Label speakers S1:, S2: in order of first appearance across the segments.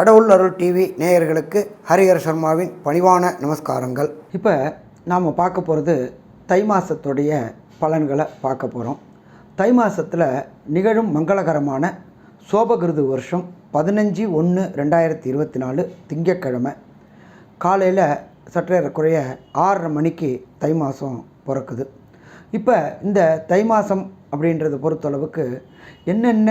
S1: கடவுள் அருள் டிவி நேயர்களுக்கு ஹரிஹர சர்மாவின் பணிவான நமஸ்காரங்கள். இப்போ நாம் பார்க்க போகிறது தை மாதத்துடைய பலன்களை பார்க்க போகிறோம் தை மாதத்தில் நிகழும் மங்களகரமான சோபகிருது வருஷம் பதினஞ்சு ஒன்று ரெண்டாயிரத்தி இருபத்தி நாலு திங்கட்கிழமை. காலையில் சற்றேறக்குறைய ஆறரை மணிக்கு தை மாதம் பிறக்குது. இப்போ இந்த தை மாதம் அப்படின்றத பொறுத்தளவுக்கு என்னென்ன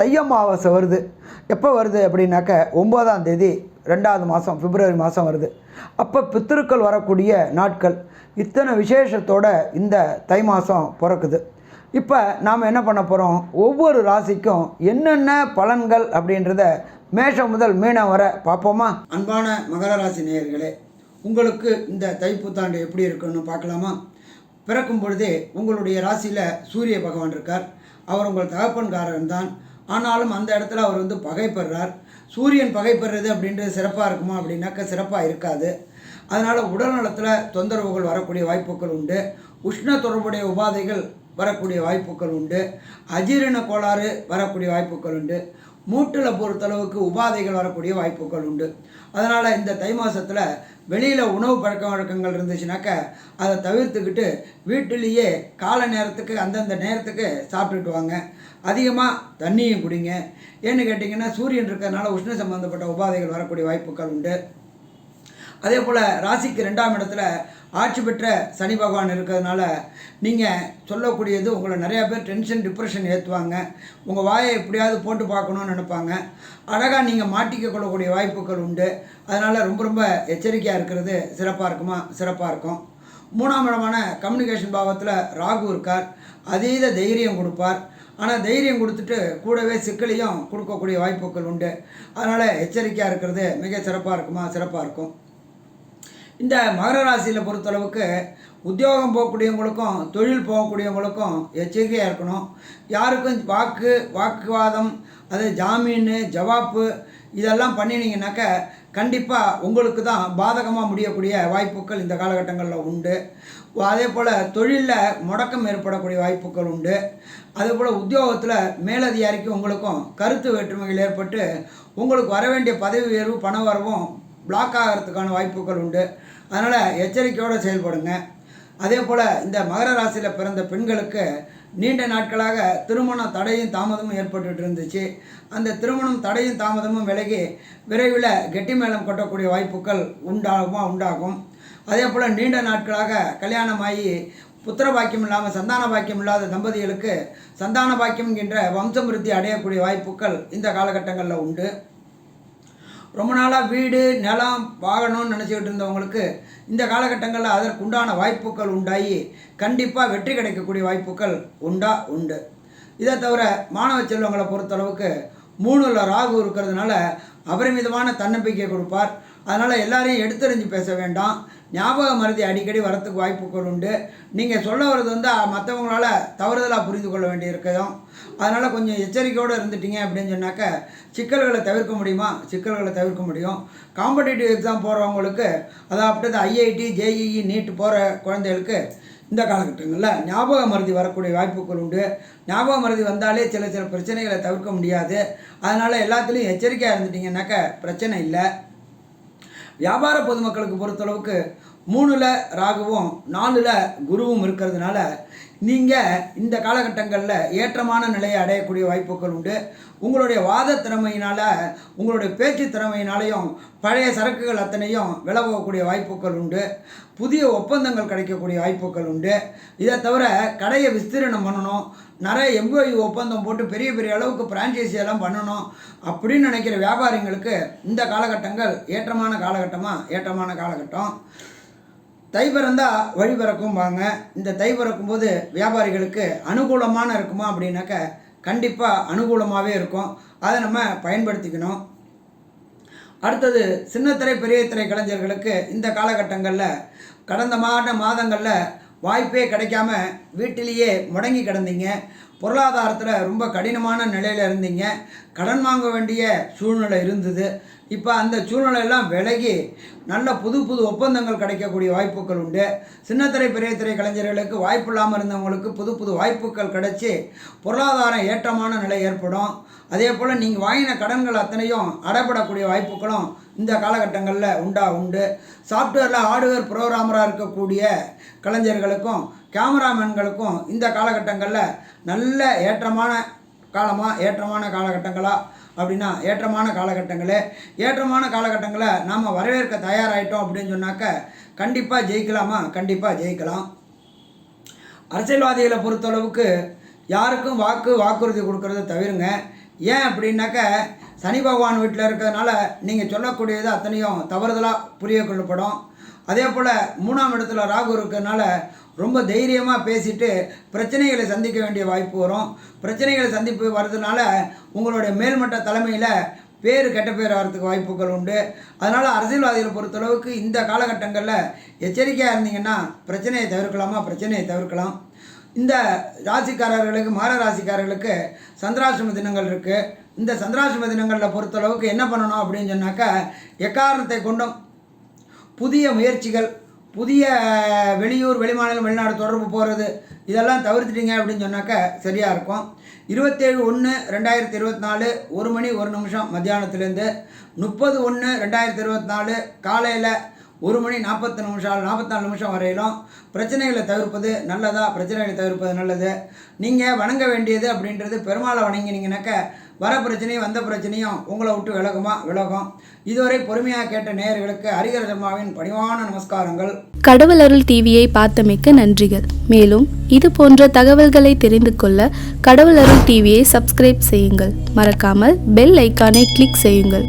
S1: தை அமாவாசை வருது. எப்போ வருது அப்படின்னாக்க ஒம்போதாம் தேதி ரெண்டாவது மாதம் பிப்ரவரி மாதம் வருது. அப்போ பித்திருக்கள் வரக்கூடிய நாட்கள். இத்தனை விசேஷத்தோட இந்த தை மாதம் பிறக்குது. இப்போ நாம் என்ன பண்ண போகிறோம்? ஒவ்வொரு ராசிக்கும் என்னென்ன பலன்கள் அப்படின்றத மேஷம் முதல் மீனம் வர பார்ப்போமா? அன்பான மகர ராசி நேயர்களே உங்களுக்கு இந்த தைப்புத்தாண்டு எப்படி இருக்குன்னு பார்க்கலாமா? பிறக்கும் பொழுதே உங்களுடைய ராசியில் சூரிய பகவான் இருக்கார். அவர் உங்கள் தகப்பன்காரன் தான் ஆனாலும் அந்த இடத்துல அவர் வந்து பகைப்படுறார். சூரியன் பகைப்படுறது அப்படின்றது சிறப்பாக இருக்குமா அப்படின்னாக்க சிறப்பாக இருக்காது. அதனால் உடல் நலத்தில் தொந்தரவுகள் வரக்கூடிய வாய்ப்புகள் உண்டு. உஷ்ண தொடர்புடைய உபாதைகள் வரக்கூடிய வாய்ப்புகள் உண்டு. அஜீரண கோளாறு வரக்கூடிய வாய்ப்புகள் உண்டு. மூட்டில் பொறுத்தளவுக்கு உபாதைகள் வரக்கூடிய வாய்ப்புகள் உண்டு. அதனால் இந்த தை மாதத்தில் வெளியில் உணவு பழக்க வழக்கங்கள் இருந்துச்சுனாக்க அதை தவிர்த்துக்கிட்டு வீட்டிலேயே கால நேரத்துக்கு அந்தந்த நேரத்துக்கு சாப்பிட்டுட்டு வாங்க. அதிகமாக தண்ணியும் குடிங்க. ஏன்னு கேட்டிங்கன்னா சூரியன் இருக்கிறதுனால உஷ்ண சம்பந்தப்பட்ட உபாதைகள் வரக்கூடிய வாய்ப்புகள் உண்டு. அதே போல் ராசிக்கு ரெண்டாம் இடத்துல ஆட்சி பெற்ற சனி பகவான் இருக்கிறதுனால நீங்கள் சொல்லக்கூடியது உங்களை நிறையா பேர் டென்ஷன் டிப்ரெஷன் ஏற்றுவாங்க உங்கள் வாயை எப்படியாவது போட்டு பார்க்கணுன்னு நினைப்பாங்க. அழகாக நீங்கள் மாட்டிக்க கொள்ளக்கூடிய வாய்ப்புகள் உண்டு. அதனால் ரொம்ப ரொம்ப எச்சரிக்கையாக இருக்கிறது சிறப்பாக இருக்குமா? சிறப்பாக இருக்கும். மூணாம் இடமான கம்யூனிகேஷன் பாவத்தில் ராகு இருக்கார். அதீத தைரியம் கொடுப்பார். ஆனால் தைரியம் கொடுத்துட்டு கூடவே சிக்கலையும் கொடுக்கக்கூடிய வாய்ப்புகள் உண்டு. அதனால் எச்சரிக்கையாக இருக்கிறது மிக சிறப்பாக இருக்குமா? சிறப்பாக இருக்கும். இந்த மகர ராசியில் பொறுத்தளவுக்கு உத்தியோகம் போகக்கூடியவங்களுக்கும் தொழில் போகக்கூடியவங்களுக்கும் எச்சரிக்கையாக இருக்கணும். யாருக்கும் வாக்கு வாக்குவாதம் அது ஜாமீன் ஜவாப்பு இதெல்லாம் பண்ணினீங்கன்னாக்க கண்டிப்பாக உங்களுக்கு தான் பாதகமாக முடியக்கூடிய வாய்ப்புகள் இந்த காலகட்டங்களில் உண்டு. அதே போல் தொழிலில் முடக்கம் ஏற்படக்கூடிய வாய்ப்புகள் உண்டு. அதே போல் உத்தியோகத்தில் மேலதிகாரிக்கும் உங்களுக்கும் கருத்து வேற்றுமைகள் ஏற்பட்டு உங்களுக்கு வர வேண்டிய பதவி உயர்வு பண வரவும் பிளாக் ஆகிறதுக்கான வாய்ப்புகள் உண்டு. அதனால் எச்சரிக்கையோடு செயல்படுங்க. அதே போல் இந்த மகர ராசியில் பிறந்த பெண்களுக்கு நீண்ட நாட்களாக திருமண தடையும் தாமதமும் ஏற்பட்டுட்டு இருந்துச்சு. அந்த திருமணம் தடையும் தாமதமும் விலகி விரைவில் கெட்டி மேளம் கொட்டக்கூடிய வாய்ப்புகள் உண்டாகுமா? உண்டாகும். அதே போல் நீண்ட நாட்களாக கல்யாணமாகி புத்திர பாக்கியம் இல்லாமல் சந்தான பாக்கியம் இல்லாத தம்பதிகளுக்கு சந்தான பாக்கியம் என்கின்ற வம்சமிருத்தி அடையக்கூடிய வாய்ப்புகள் இந்த காலகட்டங்களில் உண்டு. ரொம்ப நாளாக வீடு நிலம் வாங்கணும்னு நினச்சிக்கிட்டு இருந்தவங்களுக்கு இந்த காலகட்டங்களில் அதற்குண்டான வாய்ப்புகள் உண்டாகி கண்டிப்பாக வெற்றி கிடைக்கக்கூடிய வாய்ப்புகள் உண்டா? உண்டு. இதை தவிர மாணவ செல்வங்களை பொறுத்தளவுக்கு மூணுல ராகு இருக்கிறதுனால அபரிமிதமான தன்னம்பிக்கை கொடுப்பார். அதனால் எல்லாரையும் எடுத்தறிஞ்சு பேச வேண்டாம். ஞாபக மருதி அடிக்கடி வரத்துக்கு வாய்ப்புகள் உண்டு. நீங்கள் சொல்ல வர்றது வந்து மற்றவங்களால தவறுதலாக புரிந்து கொள்ள வேண்டியிருக்கதும் அதனால் கொஞ்சம் எச்சரிக்கையோடு இருந்துட்டீங்க அப்படின்னு சொன்னாக்க சிக்கல்களை தவிர்க்க முடியுமா? சிக்கல்களை தவிர்க்க முடியும். காம்படிட்டிவ் எக்ஸாம் போகிறவங்களுக்கு அதாவது ஐஐடி ஜேஇஇ நீட் போகிற குழந்தைகளுக்கு இந்த காலகட்டங்களில் ஞாபக மருதி வரக்கூடிய வாய்ப்புகள் உண்டு. ஞாபக மருதி வந்தாலே சில சில பிரச்சனைகளை தவிர்க்க முடியாது. அதனால் எல்லாத்துலேயும் எச்சரிக்கையாக இருந்துட்டிங்கன்னாக்க பிரச்சனை இல்லை. வியாபார பொதுமக்களுக்கு பொறுத்தளவுக்கு மூணில் ராகுவும் நாலில் குருவும் இருக்கிறதுனால நீங்கள் இந்த காலகட்டங்களில் ஏற்றமான நிலையை அடையக்கூடிய வாய்ப்புகள் உண்டு. உங்களுடைய வாத திறமையினால் உங்களுடைய பேச்சு திறமையினாலையும் பழைய சரக்குகள் அத்தனையும் விலை வாய்ப்புகள் உண்டு. புதிய ஒப்பந்தங்கள் கிடைக்கக்கூடிய வாய்ப்புகள் உண்டு. இதை தவிர கடையை விஸ்தீரணம் பண்ணணும். நிறைய எம்ஓயு ஒப்பந்தம் போட்டு பெரிய பெரிய அளவுக்கு பிரான்ச்சைசி எல்லாம் பண்ணணும் அப்படின்னு நினைக்கிற வியாபாரிங்களுக்கு இந்த காலகட்டங்கள் ஏற்றமான காலகட்டமாக ஏற்றமான காலகட்டம். தை பிறந்தால் வழி பிறக்கும்பாங்க. இந்த தை பிறக்கும்போது வியாபாரிகளுக்கு அனுகூலமான இருக்குமா அப்படின்னாக்க கண்டிப்பாக அனுகூலமாகவே இருக்கும். அதை நம்ம பயன்படுத்திக்கணும். அடுத்தது சின்னத்திரை பெரிய திரை கலைஞர்களுக்கு இந்த காலகட்டங்களில் கடந்த மாத மாதங்களில் வாய்ப்பே கிடைக்காம வீட்டிலேயே முடங்கி கிடந்தீங்க. பொருளாதாரத்தில் ரொம்ப கடினமான நிலையில் இருந்தீங்க. கடன் வாங்க வேண்டிய சூழ்நிலை இருந்தது. இப்போ அந்த சூழ்நிலையெல்லாம் விலகி நல்ல புது புது ஒப்பந்தங்கள் கிடைக்கக்கூடிய வாய்ப்புகள் உண்டு. சின்னத்திரை பெரிய திரை கலைஞர்களுக்கு வாய்ப்பு இல்லாமல் இருந்தவங்களுக்கு புது புது வாய்ப்புகள் கிடைச்சி பொருளாதாரம் ஏற்றமான நிலை ஏற்படும். அதே போல் நீங்கள் வாங்கின கடன்கள் அத்தனையும் அடைபடக்கூடிய வாய்ப்புகளும் இந்த காலகட்டங்களில் உண்டா உண்டு. சாஃப்ட்வேரில் ஹார்ட்வேர் ப்ரோக்ராமராக இருக்கக்கூடிய கலைஞர்களுக்கும் கேமராமேன்களுக்கும் இந்த காலகட்டங்களில் நல்ல ஏற்றமான காலமாக ஏற்றமான காலகட்டங்களாக அப்படின்னா ஏற்றமான காலகட்டங்களே ஏற்றமான காலகட்டங்களை நாம் வரவேற்க தயாராகிட்டோம் அப்படின்னு சொன்னாக்க கண்டிப்பாக ஜெயிக்கலாமா? கண்டிப்பாக ஜெயிக்கலாம். அரசியல்வாதிகளை பொறுத்தளவுக்கு யாருக்கும் வாக்கு வாக்குறுதி கொடுக்கறத தவிருங்க. ஏன் அப்படின்னாக்க சனி பகவான் வீட்டில் இருக்கிறதுனால நீங்கள் சொல்லக்கூடியது அத்தனையும் தவறுதலாக புரிய கொள்ளப்படும். அதே போல் மூணாம் இடத்துல ராகு இருக்கிறதுனால ரொம்ப தைரியமாக பேசிட்டு பிரச்சனைகளை சந்திக்க வேண்டிய வாய்ப்பு வரும். பிரச்சனைகளை சந்திப்பு வர்றதுனால உங்களுடைய மேல்மட்ட தலைமையில் பேர் கெட்ட பேர் ஆகிறதுக்கு வாய்ப்புகள் உண்டு. அதனால் அரசியல்வாதிகளை பொறுத்தளவுக்கு இந்த காலகட்டங்களில் எச்சரிக்கையாக இருந்தீங்கன்னா பிரச்சனையை தவிர்க்கலாமா? பிரச்சனையை தவிர்க்கலாம். இந்த ராசிக்காரர்களுக்கு மார ராசிக்காரர்களுக்கு சந்திராசிரம தினங்கள் இருக்குது இந்த சந்திராசிரம தினங்களில் பொறுத்தளவுக்கு என்ன பண்ணணும் அப்படின்னு சொன்னாக்கா எக்காரணத்தை கொண்டும் புதிய முயற்சிகள் புதிய வெளியூர் வெளிமாநிலம் வெளிநாடு தொடர்பு போகிறது இதெல்லாம் தவிர்த்துட்டீங்க அப்படின்னு சொன்னாக்க சரியாக இருக்கும். இருபத்தேழு ஒன்று ரெண்டாயிரத்தி இருபத்தி நாலு ஒரு மணி ஒரு நிமிஷம் மத்தியானத்துலேருந்து முப்பது ஒன்று ரெண்டாயிரத்தி இருபத்தி நாலு காலையில் ஒரு மணி நாற்பத்தி நிமிஷம் நாற்பத்தாலு நிமிஷம் வரையிலும் பிரச்சனைகளை தவிர்ப்பது நல்லதா? பிரச்சனைகளை தவிர்ப்பது நல்லது. நீங்கள் வணங்க வேண்டியது அப்படின்றது பெருமாளை வணங்கினீங்கனாக்க வர பிரச்சனையும் வந்த பிரச்சனையும் உங்களை விட்டு விலகுமா? விலகும். இதுவரை பொறுமையாக கேட்ட நேயர்களுக்கு ஹரிகர சர்மாவின் பணிவான நமஸ்காரங்கள்.
S2: கடவுள் அருள் டிவியை பார்த்தமைக்க நன்றிகள். மேலும் இது போன்ற தகவல்களை தெரிந்து கொள்ள கடவுள் அருள் டிவியை சப்ஸ்கிரைப் செய்யுங்கள். மறக்காமல் பெல் ஐக்கானை கிளிக் செய்யுங்கள்.